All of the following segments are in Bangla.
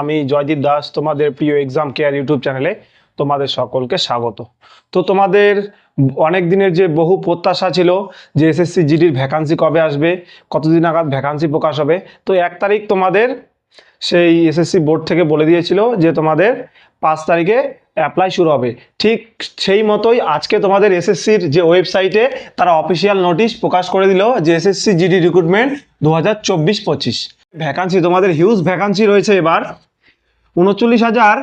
আমি জয়দীপ দাস, তোমাদের প্রিয় এক্সাম কেয়ার ইউটিউব চ্যানেলে তোমাদের সকলকে স্বাগত। তো তোমাদের অনেক দিনের যে বহু প্রত্যাশা ছিল যে এসএসসি জিডির ভ্যাকান্সি কবে আসবে, কতদিন নাগাদ ভ্যাকান্সি প্রকাশ হবে, তো এক তারিখ তোমাদের সেই এসএসসি বোর্ড থেকে বলে দিয়েছিল যে তোমাদের পাঁচ তারিখে অ্যাপ্লাই শুরু হবে। ঠিক সেই মতোই আজকে তোমাদের এসএসসির যে ওয়েবসাইটে তারা অফিসিয়াল নোটিশ প্রকাশ করে দিল যে এসএসসি জিডি রিক্রুটমেন্ট দু হাজার চব্বিশ পঁচিশ। ভ্যাকান্সি, তোমাদের হিউজ ভ্যাকান্সি রয়েছে এবার। উনচল্লিশ হাজার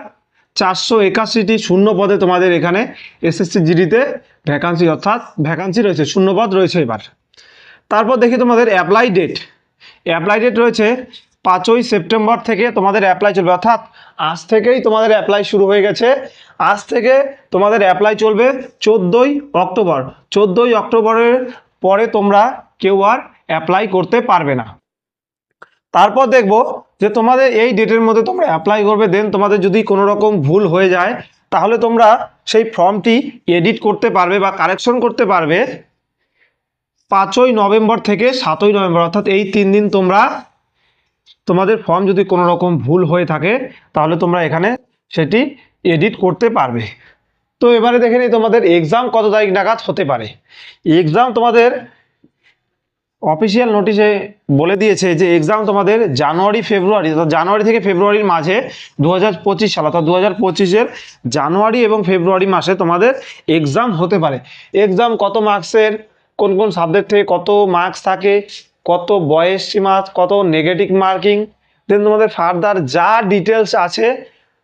চারশো একাশিটি শূন্য পদে তোমাদের এখানে এসএসসি জিডিতে ভ্যাকান্সি, অর্থাৎ ভ্যাকান্সি রয়েছে শূন্য পদ রয়েছে এবার। তারপর দেখি তোমাদের অ্যাপ্লাই ডেট অ্যাপ্লাই ডেট রয়েছে পাঁচই সেপ্টেম্বর থেকে তোমাদের অ্যাপ্লাই চলবে, অর্থাৎ আজ থেকেই তোমাদের অ্যাপ্লাই শুরু হয়ে গেছে। আজ থেকে তোমাদের অ্যাপ্লাই চলবে চোদ্দোই অক্টোবর। চোদ্দোই অক্টোবরের পরে তোমরা কেউ আর অ্যাপ্লাই করতে পারবে না। তারপর দেখব যে তোমাদের এই ডেটের মধ্যে তোমরা অ্যাপ্লাই করবে দেন তোমাদের যদি কোনো রকম ভুল হয়ে যায়, তাহলে তোমরা সেই ফর্মটি এডিট করতে পারবে বা কারেকশন করতে পারবে পাঁচই নভেম্বর থেকে সাতই নভেম্বর, অর্থাৎ এই তিন দিন তোমরা তোমাদের ফর্ম যদি কোনো রকম ভুল হয়ে থাকে, তাহলে তোমরা এখানে সেটি এডিট করতে পারবে। তো এবারে দেখে নিই তোমাদের এক্সাম কত তারিখ নাগাদ হতে পারে। এক্সাম তোমাদের অফিসিয়াল নোটিশে বলে দিয়েছে যে এক্সাম তোমাদের জানুয়ারি, ফেব্রুয়ারি, অর্থাৎ জানুয়ারি থেকে ফেব্রুয়ারির মাঝে দু হাজার পঁচিশ সাল, অর্থাৎ দু হাজার পঁচিশের জানুয়ারি এবং ফেব্রুয়ারি মাসে তোমাদের এক্সাম হতে পারে। এক্সাম কত মার্কসের কোন কোন সাবজেক্ট থেকে কত মার্কস থাকে, কত বয়স সীমা কত নেগেটিভ মার্কিং দেন তোমাদের ফার্দার যা ডিটেলস আছে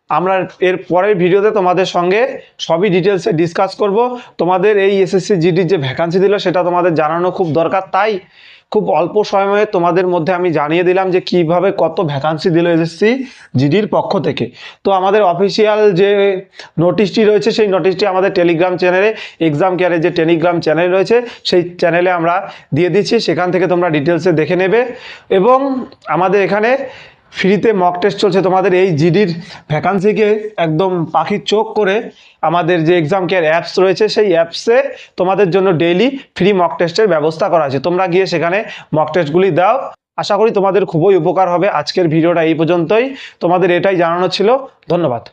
আমরা এর পরের ভিডিওতে তোমাদের সঙ্গে সবই ডিটেলসে ডিসকাস করব। তোমাদের এই এসএসসি জিডির যে ভ্যাকান্সি দিল, সেটা তোমাদের জানানো খুব দরকার। তাই খুব অল্প সময়ে তোমাদের মধ্যে আমি জানিয়ে দিলাম যে কীভাবে কত ভ্যাকান্সি দিল এসএসসি জিডির পক্ষ থেকে। তো আমাদের অফিসিয়াল যে নোটিশটি রয়েছে, সেই নোটিশটি আমাদের টেলিগ্রাম চ্যানেলে এক্সাম কেয়ারের যে টেলিগ্রাম চ্যানেল রয়েছে, সেই চ্যানেলে আমরা দিয়ে দিচ্ছি। সেখান থেকে তোমরা ডিটেলসে দেখে নেবে। এবং আমাদের এখানে ফ্রিতে মক টেস্ট চলছে। তোমাদের এই জিডির ভ্যাকান্সিকে একদম পাখির চোখ করে আমাদের যে এক্সাম কেয়ার অ্যাপস রয়েছে, সেই অ্যাপসে তোমাদের জন্য ডেইলি ফ্রি মক টেস্টের ব্যবস্থা করা আছে। তোমরা গিয়ে সেখানে মক টেস্টগুলি দাও। আশা করি তোমাদের খুবই উপকার হবে। আজকের ভিডিওটা এই পর্যন্তই। তোমাদের এটাই জানানো ছিল। ধন্যবাদ।